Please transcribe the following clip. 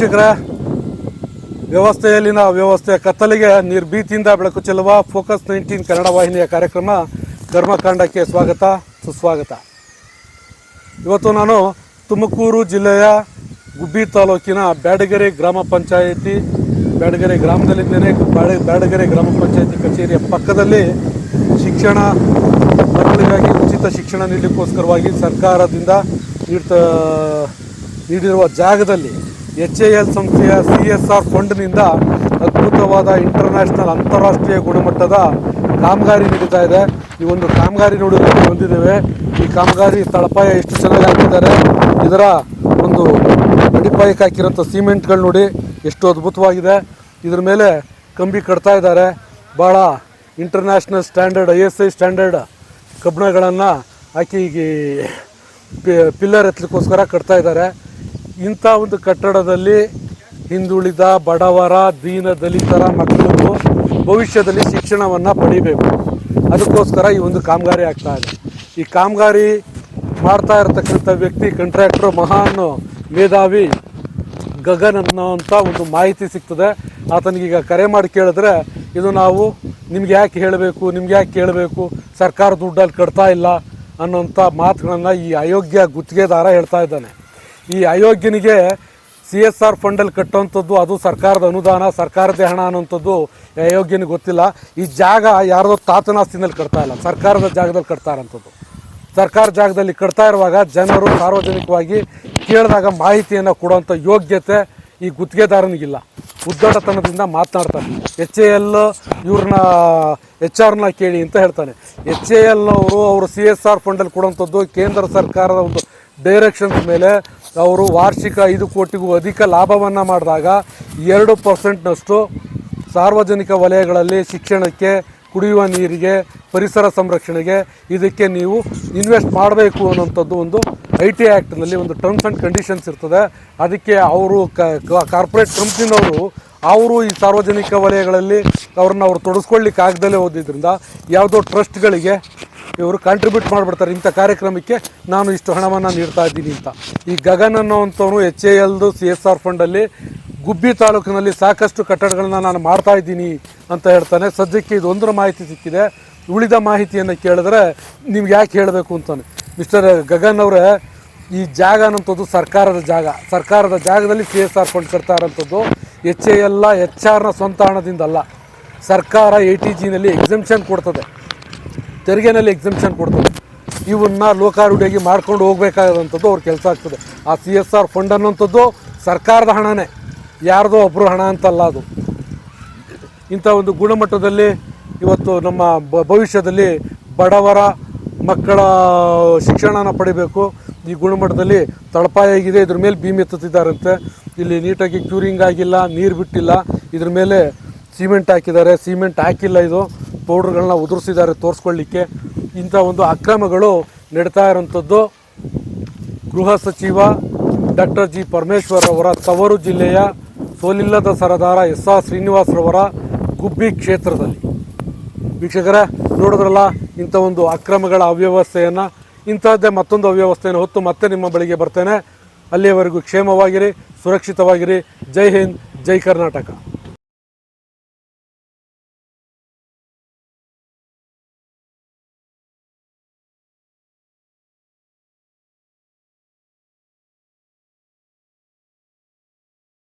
ವೀಕ್ಷಕರ, ವ್ಯವಸ್ಥೆಯಲ್ಲಿನ ವ್ಯವಸ್ಥೆ ಕತ್ತಲಿಗೆ ನಿರ್ಭೀತಿಯಿಂದ ಬೆಳಕು ಚೆಲ್ಲುವ ಫೋಕಸ್ ನೈನ್ಟೀನ್ ಕನ್ನಡ ವಾಹಿನಿಯ ಕಾರ್ಯಕ್ರಮ ಧರ್ಮಕಾಂಡಕ್ಕೆ ಸ್ವಾಗತ, ಸುಸ್ವಾಗತ. ಇವತ್ತು ನಾನು ತುಮಕೂರು ಜಿಲ್ಲೆಯ ಗುಬ್ಬಿ ತಾಲೂಕಿನ ಬ್ಯಾಡಗೆರೆ ಗ್ರಾಮ ಪಂಚಾಯಿತಿ, ಬ್ಯಾಡಗೆರೆ ಗ್ರಾಮದಲ್ಲಿದ್ದೇನೆ. ಬ್ಯಾಡ- ಬ್ಯಾಡಗೆರೆ ಗ್ರಾಮ ಪಂಚಾಯಿತಿ ಕಚೇರಿಯ ಪಕ್ಕದಲ್ಲಿ ಶಿಕ್ಷಣ ಮಕ್ಕಳಿಗಾಗಿ ಉಚಿತ ಶಿಕ್ಷಣ ನೀಡಲಿಕ್ಕೋಸ್ಕರವಾಗಿ ಸರ್ಕಾರದಿಂದ ನೀಡ್ತಾ, ನೀಡಿರುವ ಜಾಗದಲ್ಲಿ ಎಚ್ ಎ ಎಲ್ ಸಂಸ್ಥೆಯ ಸಿ ಎಸ್ ಆರ್ ಫಂಡ್ನಿಂದ ಅದ್ಭುತವಾದ ಇಂಟರ್ನ್ಯಾಷನಲ್ ಅಂತಾರಾಷ್ಟ್ರೀಯ ಗುಣಮಟ್ಟದ ಕಾಮಗಾರಿ ನಡೀತಾ ಇದೆ. ಈ ಒಂದು ಕಾಮಗಾರಿ ನೋಡಿದ್ರೆ ಬಂದಿದ್ದೇವೆ ಈ ಕಾಮಗಾರಿ ತಳಪಾಯ ಎಷ್ಟು ಚೆನ್ನಾಗಿ ಹಾಕಿದ್ದಾರೆ. ಇದರ ಒಂದು ಅಡಿಪಾಯಕ್ಕೆ ಹಾಕಿರೋಂಥ ಸಿಮೆಂಟ್ಗಳು ನೋಡಿ ಎಷ್ಟು ಅದ್ಭುತವಾಗಿದೆ. ಇದ್ರ ಮೇಲೆ ಕಂಬಿ ಕಟ್ತಾ ಇದ್ದಾರೆ. ಭಾಳ international standard, I S I standard ಕಬ್ಬಣಗಳನ್ನು ಹಾಕಿ ಪಿಲ್ಲರ್ ಎತ್ತಲಿಕ್ಕೋಸ್ಕರ ಕಟ್ತಾ ಇದ್ದಾರೆ. ಇಂಥ ಒಂದು ಕಟ್ಟಡದಲ್ಲಿ ಹಿಂದುಳಿದ ಬಡವರ, ದೀನ ದಲಿತರ ಮಕ್ಕಳು ಭವಿಷ್ಯದಲ್ಲಿ ಶಿಕ್ಷಣವನ್ನು ಪಡಿಬೇಕು. ಅದಕ್ಕೋಸ್ಕರ ಈ ಒಂದು ಕಾಮಗಾರಿ ಆಗ್ತಾ ಇದೆ. ಈ ಕಾಮಗಾರಿ ಮಾಡ್ತಾ ಇರತಕ್ಕಂಥ ವ್ಯಕ್ತಿ ಕಂಟ್ರಾಕ್ಟ್ರು ಮಹಾನ್ ಮೇಧಾವಿ ಗಗನ್ ಅನ್ನೋವಂಥ ಒಂದು ಮಾಹಿತಿ ಸಿಗ್ತದೆ. ಆತನಿಗೀಗ ಕರೆ ಮಾಡಿ ಕೇಳಿದ್ರೆ, ಇದು ನಾವು ನಿಮ್ಗೆ ಯಾಕೆ ಹೇಳಬೇಕು, ನಿಮ್ಗೆ ಯಾಕೆ ಕೇಳಬೇಕು, ಸರ್ಕಾರ ದುಡ್ಡಲ್ಲಿ ಕಟ್ತಾ ಇಲ್ಲ ಅನ್ನೋಂಥ ಮಾತುಗಳನ್ನು ಈ ಅಯೋಗ್ಯ ಗುತ್ತಿಗೆದಾರ ಹೇಳ್ತಾ ಇದ್ದಾನೆ. ಈ ಅಯೋಗ್ಯನಿಗೆ ಸಿ ಎಸ್ ಆರ್ ಫಂಡಲ್ಲಿ ಕಟ್ಟುವಂಥದ್ದು ಅದು ಸರ್ಕಾರದ ಅನುದಾನ, ಸರ್ಕಾರದೇ ಹಣ ಅನ್ನೋಂಥದ್ದು ಅಯೋಗ್ಯನಿಗೆ ಗೊತ್ತಿಲ್ಲ. ಈ ಜಾಗ ಯಾರ್ದೋ ತಾತನಾಸ್ತಿನಲ್ಲಿ ಕಟ್ತಾ ಇಲ್ಲ. ಸರ್ಕಾರದ ಜಾಗದಲ್ಲಿ ಕಟ್ತಾ ಇರೋಂಥದ್ದು. ಸರ್ಕಾರ ಜಾಗದಲ್ಲಿ ಕಟ್ತಾ ಇರುವಾಗ ಜನರು ಸಾರ್ವಜನಿಕವಾಗಿ ಕೇಳಿದಾಗ ಮಾಹಿತಿಯನ್ನು ಕೊಡುವಂಥ ಯೋಗ್ಯತೆ ಈ ಗುತ್ತಿಗೆದಾರನಿಗಿಲ್ಲ. ಉದ್ದಟತನದಿಂದ ಮಾತನಾಡ್ತಾನೆ. ಎಚ್ ಎ ಎಲ್ ಇವ್ರನ್ನ ಎಚ್ ಆರ್ನ ಕೇಳಿ ಅಂತ ಹೇಳ್ತಾನೆ. ಎಚ್ ಎ ಎಲ್ ಅವರು ಅವರು ಸಿ ಎಸ್ ಆರ್ ಫಂಡಲ್ಲಿ ಕೊಡುವಂಥದ್ದು ಕೇಂದ್ರ ಸರ್ಕಾರದ ಒಂದು ಡೈರೆಕ್ಷನ್ಸ್ ಮೇಲೆ ಅವರು ವಾರ್ಷಿಕ ಐದು ಕೋಟಿಗೂ ಅಧಿಕ ಲಾಭವನ್ನು ಮಾಡಿದಾಗ ಎರಡು ಪರ್ಸೆಂಟ್ನಷ್ಟು ಸಾರ್ವಜನಿಕ ವಲಯಗಳಲ್ಲಿ ಶಿಕ್ಷಣಕ್ಕೆ, ಕುಡಿಯುವ ನೀರಿಗೆ, ಪರಿಸರ ಸಂರಕ್ಷಣೆಗೆ ಇದಕ್ಕೆ ನೀವು ಇನ್ವೆಸ್ಟ್ ಮಾಡಬೇಕು ಅನ್ನೋಂಥದ್ದು ಒಂದು ಐ ಟಿ ಆ್ಯಕ್ಟ್ನಲ್ಲಿ ಒಂದು ಟರ್ಮ್ಸ್ ಆ್ಯಂಡ್ ಕಂಡೀಷನ್ಸ್ ಇರ್ತದೆ. ಅದಕ್ಕೆ ಅವರು ಕಾರ್ಪೊರೇಟ್ ಕಂಪ್ನಿನವರು ಅವರು ಈ ಸಾರ್ವಜನಿಕ ವಲಯಗಳಲ್ಲಿ ಅವ್ರನ್ನ ಅವ್ರು ತೊಡಸ್ಕೊಳ್ಳಿಕ್ಕೆ ಆಗದಲ್ಲೇ ಹೋದಿದ್ರಿಂದ ಯಾವುದೋ ಟ್ರಸ್ಟ್ಗಳಿಗೆ ಇವರು ಕಾಂಟ್ರಿಬ್ಯೂಟ್ ಮಾಡಿಬಿಡ್ತಾರೆ ಇಂಥ ಕಾರ್ಯಕ್ರಮಕ್ಕೆ ನಾನು ಇಷ್ಟು ಹಣವನ್ನು ನೀಡ್ತಾ ಇದ್ದೀನಿ ಅಂತ. ಈ ಗಗನ್ ಅನ್ನೋವಂಥವನು ಎಚ್ ಎ ಎಲ್ದು ಸಿ ಎಸ್ ಆರ್ ಫಂಡಲ್ಲಿ ಗುಬ್ಬಿ ತಾಲೂಕಿನಲ್ಲಿ ಸಾಕಷ್ಟು ಕಟ್ಟಡಗಳನ್ನ ನಾನು ಮಾಡ್ತಾ ಇದ್ದೀನಿ ಅಂತ ಹೇಳ್ತಾನೆ. ಸದ್ಯಕ್ಕೆ ಇದು ಒಂದರ ಮಾಹಿತಿ ಸಿಕ್ಕಿದೆ. ಉಳಿದ ಮಾಹಿತಿಯನ್ನು ಕೇಳಿದ್ರೆ ನಿಮ್ಗೆ ಯಾಕೆ ಹೇಳಬೇಕು ಅಂತಾನೆ. ಮಿಸ್ಟರ್ ಗಗನ್ ಅವರೇ, ಈ ಜಾಗ ಅನ್ನೋಂಥದ್ದು ಸರ್ಕಾರದ ಜಾಗ. ಸರ್ಕಾರದ ಜಾಗದಲ್ಲಿ ಸಿ ಎಸ್ ಆರ್ ಫಂಡ್ ಕಟ್ತಾ ಇರೋಂಥದ್ದು ಎಚ್ ಎ ಎಲ್ಲ ಎಚ್ ಆರ್ನ ಸ್ವಂತ ಹಣದಿಂದಲ್ಲ. ಸರ್ಕಾರ ಎ ಟಿ ಜಿನಲ್ಲಿ ಎಕ್ಸಮ್ಷನ್ ಕೊಡ್ತದೆ. ತೆರಿಗೆನಲ್ಲಿ ಎಕ್ಸಿಮಿಷನ್ ಕೊಡ್ತದೆ. ಇವನ್ನ ಲೋಕಾರೂಢಿಯಾಗಿ ಮಾಡ್ಕೊಂಡು ಹೋಗ್ಬೇಕಾದಂಥದ್ದು ಅವ್ರ ಕೆಲಸ ಆಗ್ತದೆ. ಆ ಸಿ ಎಸ್ ಆರ್ ಫಂಡ್ ಅನ್ನೋಂಥದ್ದು ಸರ್ಕಾರದ ಹಣನೇ. ಯಾರ್ದೋ ಒಬ್ಬರು ಹಣ ಅಂತಲ್ಲ ಅದು. ಇಂಥ ಒಂದು ಗುಣಮಟ್ಟದಲ್ಲಿ ಇವತ್ತು ನಮ್ಮ ಭವಿಷ್ಯದಲ್ಲಿ ಬಡವರ ಮಕ್ಕಳ ಶಿಕ್ಷಣನ ಪಡಿಬೇಕು. ಈ ಗುಣಮಟ್ಟದಲ್ಲಿ ತಳಪಾಯ ಆಗಿದೆ, ಇದ್ರ ಮೇಲೆ ಭೀಮ್ ಎತ್ತುತ್ತಿದ್ದಾರಂತೆ. ಇಲ್ಲಿ ನೀಟಾಗಿ ಕ್ಯೂರಿಂಗ್ ಆಗಿಲ್ಲ, ನೀರು ಬಿಟ್ಟಿಲ್ಲ. ಇದ್ರ ಮೇಲೆ ಸಿಮೆಂಟ್ ಹಾಕಿದ್ದಾರೆ. ಸಿಮೆಂಟ್ ಹಾಕಿಲ್ಲ ಇದು. ಪೌಡ್ರ್ಗಳನ್ನ ಉದುರಿಸಿದ್ದಾರೆ ತೋರಿಸ್ಕೊಳ್ಳಿಕ್ಕೆ ಇಂಥ ಒಂದು ಅಕ್ರಮಗಳು ನಡೀತಾ ಇರೋಂಥದ್ದು ಗೃಹ ಸಚಿವ ಡಾಕ್ಟರ್ ಜಿ ಪರಮೇಶ್ವರ್ ಅವರ ತವರು ಜಿಲ್ಲೆಯ ಸೋಲಿಲ್ಲದ ಸರದಾರ ಎಸ್ ಆರ್ ಶ್ರೀನಿವಾಸ್ರವರ ಗುಬ್ಬಿ ಕ್ಷೇತ್ರದಲ್ಲಿ. ವೀಕ್ಷಕರೇ, ನೋಡಿದ್ರಲ್ಲ, ಇಂಥ ಒಂದು ಅಕ್ರಮಗಳ ಅವ್ಯವಸ್ಥೆಯನ್ನು, ಇಂಥದ್ದೇ ಮತ್ತೊಂದು ಅವ್ಯವಸ್ಥೆಯನ್ನು ಹೊತ್ತು ಮತ್ತೆ ನಿಮ್ಮ ಬಳಿಗೆ ಬರ್ತೇನೆ. ಅಲ್ಲಿಯವರೆಗೂ ಕ್ಷೇಮವಾಗಿರಿ, ಸುರಕ್ಷಿತವಾಗಿರಿ. ಜೈ ಹಿಂದ್, ಜೈ ಕರ್ನಾಟಕ.